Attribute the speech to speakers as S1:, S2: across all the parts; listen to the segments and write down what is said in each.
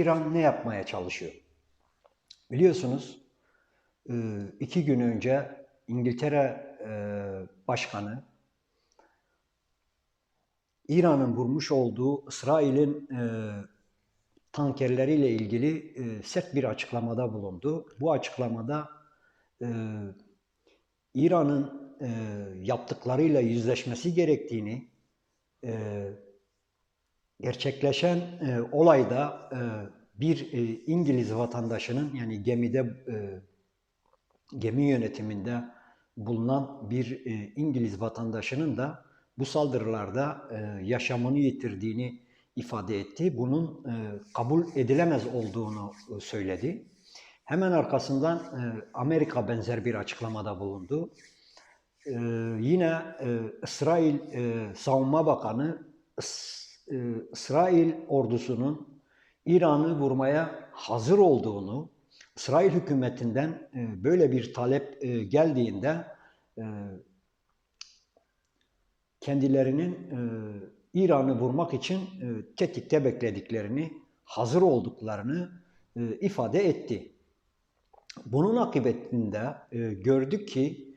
S1: İran ne yapmaya çalışıyor? Biliyorsunuz e, iki gün önce İngiltere e, Başkanı İran'ın vurmuş olduğu İsrail'in e, tankerleriyle ilgili sert bir açıklamada bulundu. Bu açıklamada İran'ın yaptıklarıyla yüzleşmesi gerektiğini, gerçekleşen e, olayda e, bir e, İngiliz vatandaşının yani gemide e, gemi yönetiminde bulunan bir e, İngiliz vatandaşının da bu saldırılarda e, yaşamını yitirdiğini ifade etti. Bunun e, kabul edilemez olduğunu e, söyledi. Hemen arkasından e, Amerika benzer bir açıklamada bulundu. E, yine e, İsrail e, Savunma Bakanı e, İsrail ordusunun İran'ı vurmaya hazır olduğunu, İsrail hükümetinden e, böyle bir talep e, geldiğinde e, kendilerinin İran'ı vurmak için e, tetikte beklediklerini, hazır olduklarını ifade etti. Bunun akıbetinde e, gördük ki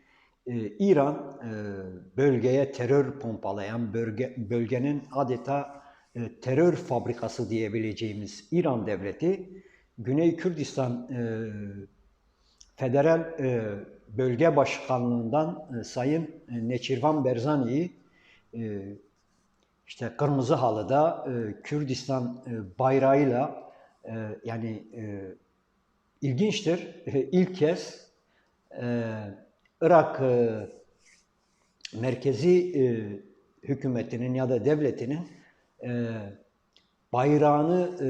S1: İran bölgeye terör pompalayan, bölge, bölgenin adeta terör fabrikası diyebileceğimiz İran devleti, Güney Kürdistan e, Federal e, Bölge Başkanlığından e, Sayın e, Neçirvan Berzani'yi e, işte kırmızı halıda e, Kürdistan e, bayrağıyla e, yani e, ilginçtir. E, ilk kez e, Irak e, merkezi e, hükümetinin ya da devletinin e, bayrağını e,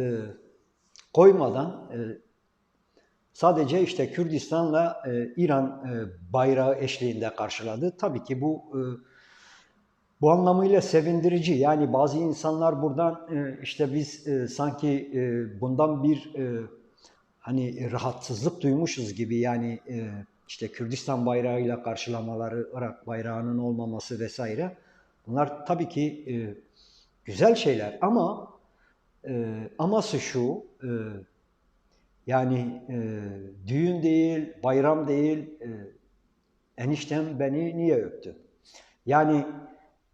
S1: koymadan e, sadece işte Kürdistan'la e, İran e, bayrağı eşliğinde karşıladı. Tabii ki bu e, bu anlamıyla sevindirici. Yani bazı insanlar buradan e, işte biz e, sanki e, bundan bir e, hani rahatsızlık duymuşuz gibi yani e, işte Kürdistan bayrağıyla karşılamaları, Irak bayrağının olmaması vesaire. Bunlar tabii ki e, güzel şeyler ama e, aması şu e, yani e, düğün değil, bayram değil, e, eniştem beni niye öptü? Yani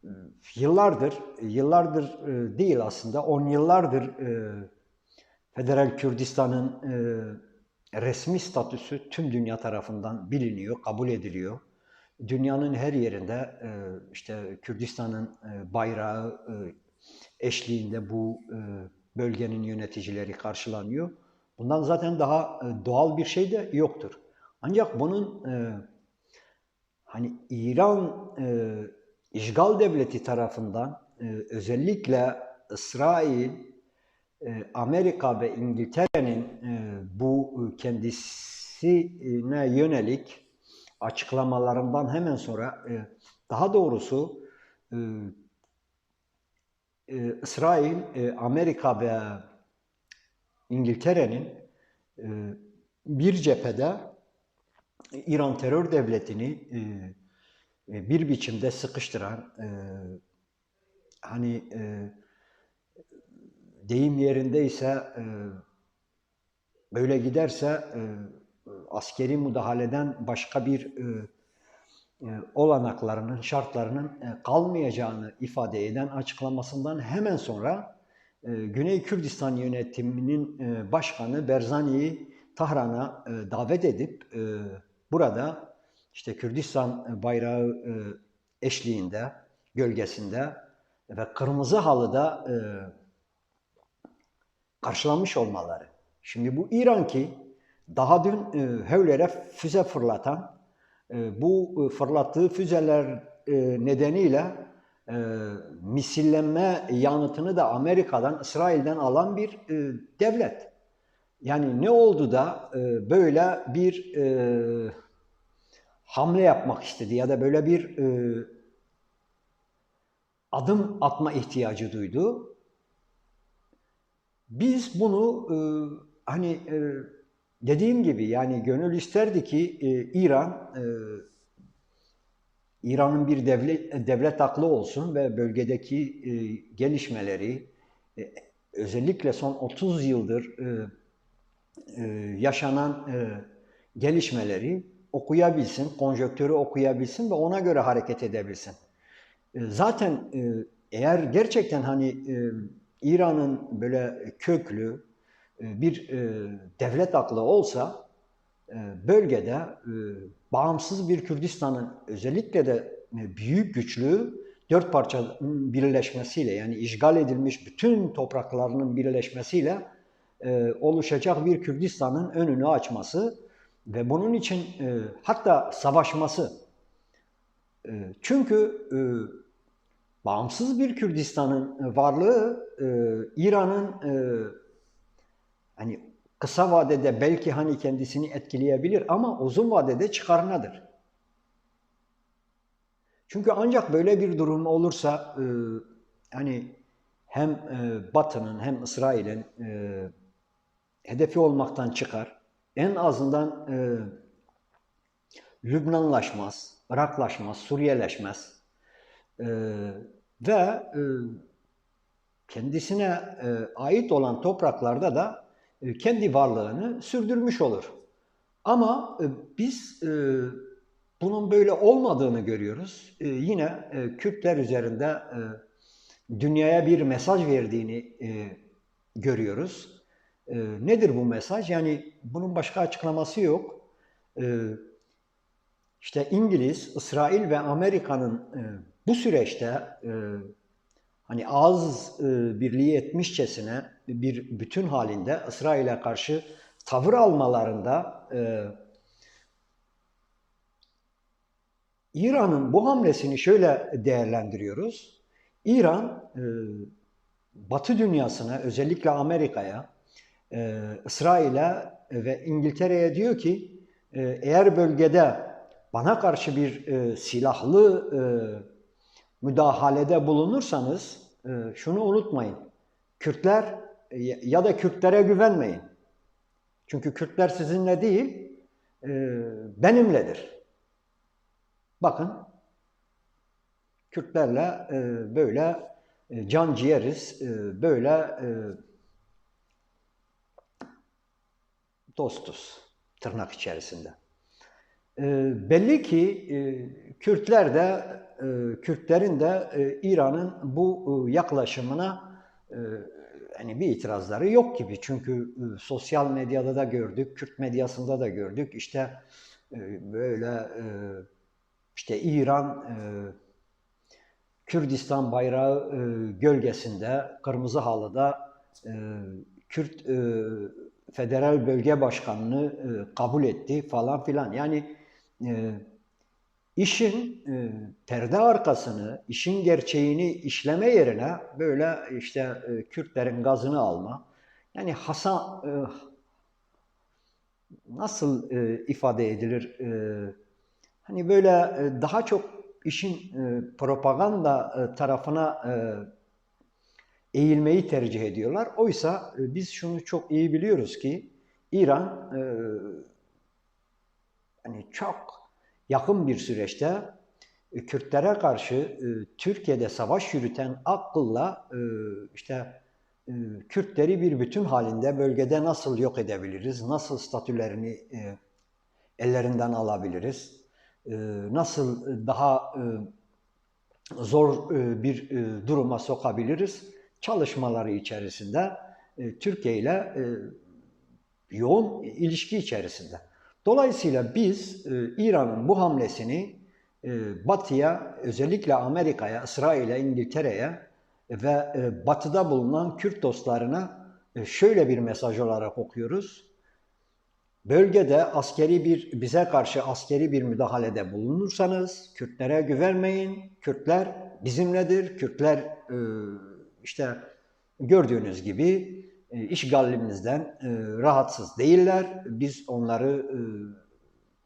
S1: e, yıllardır, yıllardır e, değil aslında, on yıllardır e, Federal Kürdistan'ın e, resmi statüsü tüm dünya tarafından biliniyor, kabul ediliyor. Dünyanın her yerinde e, işte Kürdistan'ın e, bayrağı e, eşliğinde bu e, bölgenin yöneticileri karşılanıyor. Bundan zaten daha e, doğal bir şey de yoktur. Ancak bunun e, hani İran işgal devleti tarafından özellikle İsrail, Amerika ve İngiltere'nin bu kendisine yönelik açıklamalarından hemen sonra daha doğrusu e, İsrail, e, Amerika ve İngiltere'nin e, bir cephede İran terör devletini e, e, bir biçimde sıkıştıran, e, hani e, deyim yerindeyse e, böyle giderse e, askeri müdahaleden başka bir e, olanaklarının, şartlarının e, kalmayacağını ifade eden açıklamasından hemen sonra e, Güney Kürdistan yönetiminin e, başkanı Berzani'yi Tahran'a e, davet edip e, burada işte Kürdistan bayrağı e, eşliğinde, gölgesinde ve kırmızı halıda e, karşılanmış olmaları. Şimdi bu İran ki daha dün e, Hevler'e füze fırlatan, e, bu e, fırlattığı füzeler e, nedeniyle e, misillenme yanıtını da Amerika'dan, İsrail'den alan bir devlet. Yani ne oldu da böyle bir hamle yapmak istedi ya da böyle bir adım atma ihtiyacı duydu. Biz bunu hani dediğim gibi yani gönül isterdi ki e, İran e, İran'ın bir devlet devlet aklı olsun ve bölgedeki e, gelişmeleri e, özellikle son 30 yıldır e, e, yaşanan e, gelişmeleri okuyabilsin, konjöktürü okuyabilsin ve ona göre hareket edebilsin. E, zaten e, eğer gerçekten hani e, İran'ın böyle köklü bir e, devlet aklı olsa e, bölgede e, bağımsız bir Kürdistan'ın özellikle de e, büyük güçlü dört parçanın birleşmesiyle yani işgal edilmiş bütün topraklarının birleşmesiyle e, oluşacak bir Kürdistan'ın önünü açması ve bunun için e, hatta savaşması. E, çünkü e, bağımsız bir Kürdistan'ın varlığı e, İran'ın e, hani kısa vadede belki hani kendisini etkileyebilir ama uzun vadede çıkarınadır. Çünkü ancak böyle bir durum olursa e, hani hem e, Batı'nın hem İsrail'in e, hedefi olmaktan çıkar. En azından e, Lübnanlaşmaz, Iraklaşmaz, Suriyeleşmez. E, ve e, kendisine e, ait olan topraklarda da kendi varlığını sürdürmüş olur. Ama e, biz e, bunun böyle olmadığını görüyoruz. E, yine e, Kürtler üzerinde e, dünyaya bir mesaj verdiğini e, görüyoruz. E, nedir bu mesaj? Yani bunun başka açıklaması yok. E, işte İngiliz, İsrail ve Amerika'nın e, bu süreçte e, hani ağız e, birliği etmişçesine bir bütün halinde İsrail'e karşı tavır almalarında e, İran'ın bu hamlesini şöyle değerlendiriyoruz. İran e, Batı dünyasına özellikle Amerika'ya, İsrail'e ve İngiltere'ye diyor ki eğer bölgede bana karşı bir e, silahlı e, müdahalede bulunursanız e, şunu unutmayın. Kürtler e, ya da Kürtlere güvenmeyin. Çünkü Kürtler sizinle değil, e, benimledir. Bakın, Kürtlerle böyle can ciğeriz, böyle dostuz tırnak içerisinde. Belli ki Kürtler de Kürtlerin de e, İran'ın bu e, yaklaşımına e, hani bir itirazları yok gibi. Çünkü e, sosyal medyada da gördük, Kürt medyasında da gördük. İşte e, böyle e, işte İran e, Kürdistan bayrağı e, gölgesinde, kırmızı halıda e, Kürt e, Federal Bölge Başkanı'nı e, kabul etti falan filan. Yani e, işin e, perde arkasını, işin gerçeğini işleme yerine böyle işte e, Kürtlerin gazını alma. Yani Hasan e, nasıl e, ifade edilir? E, hani böyle e, daha çok işin e, propaganda e, tarafına e, eğilmeyi tercih ediyorlar. Oysa e, biz şunu çok iyi biliyoruz ki İran e, hani çok yakın bir süreçte e, Kürtlere karşı e, Türkiye'de savaş yürüten akılla e, işte e, Kürtleri bir bütün halinde bölgede nasıl yok edebiliriz, nasıl statülerini ellerinden alabiliriz, nasıl daha zor bir duruma sokabiliriz çalışmaları içerisinde Türkiye ile yoğun ilişki içerisinde. Dolayısıyla biz e, İran'ın bu hamlesini e, Batı'ya, özellikle Amerika'ya, İsrail'e, İngiltere'ye ve e, Batı'da bulunan Kürt dostlarına e, şöyle bir mesaj olarak okuyoruz. Bölgede askeri bir bize karşı askeri bir müdahalede bulunursanız Kürtlere güvenmeyin. Kürtler bizimledir. Kürtler e, işte gördüğünüz gibi işgalimizden e, rahatsız değiller. Biz onları e,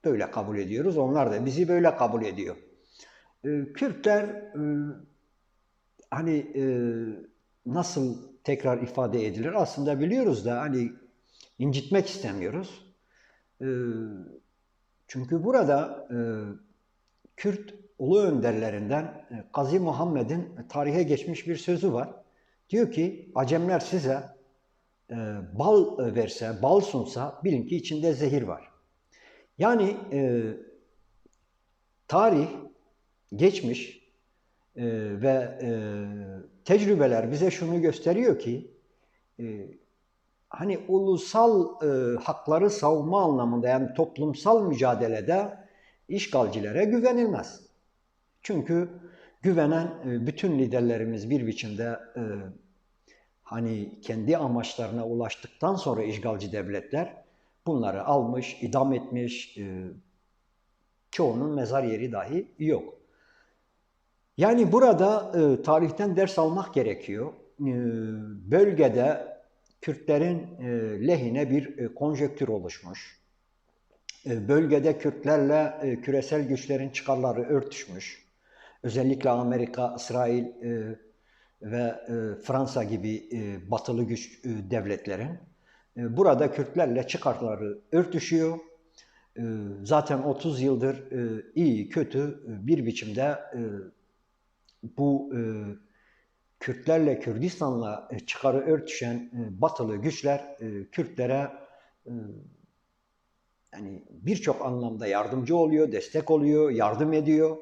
S1: böyle kabul ediyoruz. Onlar da bizi böyle kabul ediyor. E, Kürtler e, hani e, nasıl tekrar ifade edilir aslında biliyoruz da hani incitmek istemiyoruz. E, çünkü burada e, Kürt ulu önderlerinden e, Gazi Muhammed'in tarihe geçmiş bir sözü var. Diyor ki Acemler size e, bal e, verse, bal sunsa bilin ki içinde zehir var. Yani e, tarih, geçmiş e, ve e, tecrübeler bize şunu gösteriyor ki e, hani ulusal e, hakları savunma anlamında yani toplumsal mücadelede işgalcilere güvenilmez. Çünkü güvenen e, bütün liderlerimiz bir biçimde e, hani kendi amaçlarına ulaştıktan sonra işgalci devletler bunları almış, idam etmiş, e, çoğunun mezar yeri dahi yok. Yani burada e, tarihten ders almak gerekiyor. E, bölgede Kürtlerin lehine bir konjektür oluşmuş. Bölgede Kürtlerle küresel güçlerin çıkarları örtüşmüş. Özellikle Amerika, İsrail e, ve e, Fransa gibi e, batılı güç e, devletlerin burada Kürtlerle çıkarları örtüşüyor. Zaten 30 yıldır iyi kötü bir biçimde bu Kürtlerle Kürdistan'la çıkarı örtüşen batılı güçler Kürtlere yani birçok anlamda yardımcı oluyor, destek oluyor, yardım ediyor.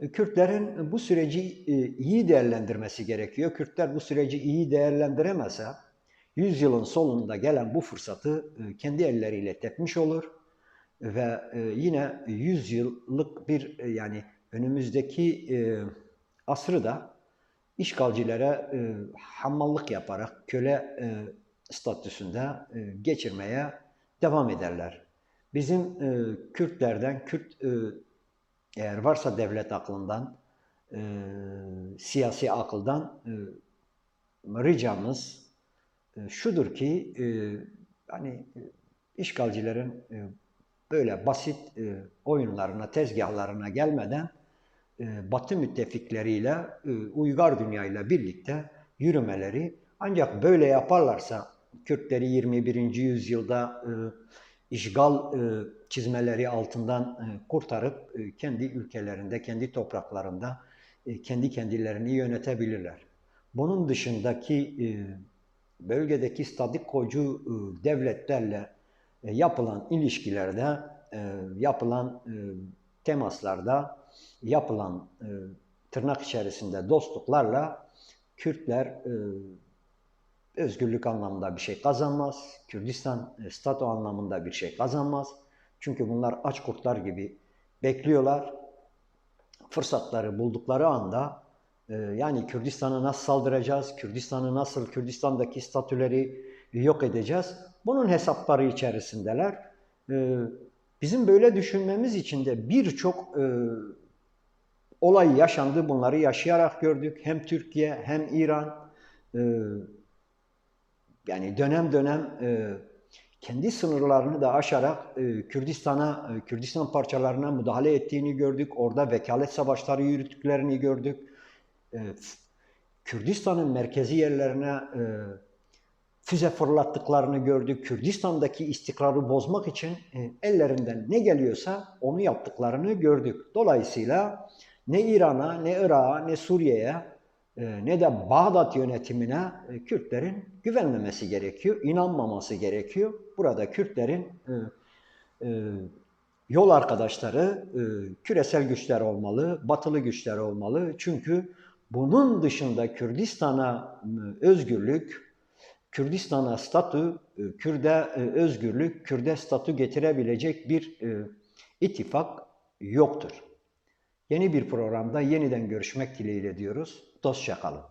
S1: E, Kürtlerin bu süreci e, iyi değerlendirmesi gerekiyor. Kürtler bu süreci iyi değerlendiremezse yüzyılın sonunda gelen bu fırsatı e, kendi elleriyle tepmiş olur ve yine 100 yıllık bir yani önümüzdeki asrı da işgalcilere hamallık yaparak köle statüsünde geçirmeye devam ederler. Bizim Kürtlerden, Kürt eğer varsa devlet aklından, e, siyasi akıldan e, ricamız e, şudur ki e, hani e, işgalcilerin e, böyle basit e, oyunlarına, tezgahlarına gelmeden e, Batı müttefikleriyle, e, uygar dünyayla birlikte yürümeleri ancak böyle yaparlarsa Kürtleri 21. yüzyılda e, işgal e, çizmeleri altından e, kurtarıp e, kendi ülkelerinde, kendi topraklarında kendi kendilerini yönetebilirler. Bunun dışındaki bölgedeki statikocu e, devletlerle yapılan ilişkilerde, yapılan temaslarda, yapılan tırnak içerisinde dostluklarla Kürtler e, özgürlük anlamında bir şey kazanmaz. Kürdistan e, statü anlamında bir şey kazanmaz. Çünkü bunlar aç kurtlar gibi bekliyorlar. Fırsatları buldukları anda e, yani Kürdistan'a nasıl saldıracağız, Kürdistan'ı nasıl, Kürdistan'daki statüleri yok edeceğiz. Bunun hesapları içerisindeler. E, bizim böyle düşünmemiz için de birçok olay yaşandı. Bunları yaşayarak gördük. Hem Türkiye hem İran. Yani dönem dönem e, kendi sınırlarını da aşarak e, Kürdistan'a, e, Kürdistan parçalarına müdahale ettiğini gördük. Orada vekalet savaşları yürüttüklerini gördük. E, Kürdistan'ın merkezi yerlerine e, füze fırlattıklarını gördük. Kürdistan'daki istikrarı bozmak için e, ellerinden ne geliyorsa onu yaptıklarını gördük. Dolayısıyla ne İran'a, ne Irak'a, ne Suriye'ye ne de Bağdat yönetimine e, Kürtlerin güvenmemesi gerekiyor, inanmaması gerekiyor. Burada Kürtlerin e, e, yol arkadaşları küresel güçler olmalı, batılı güçler olmalı. Çünkü bunun dışında Kürdistan'a özgürlük, Kürdistan'a statü, Kürde özgürlük, Kürde statü getirebilecek bir ittifak yoktur. Yeni bir programda yeniden görüşmek dileğiyle diyoruz. Dostça kalın.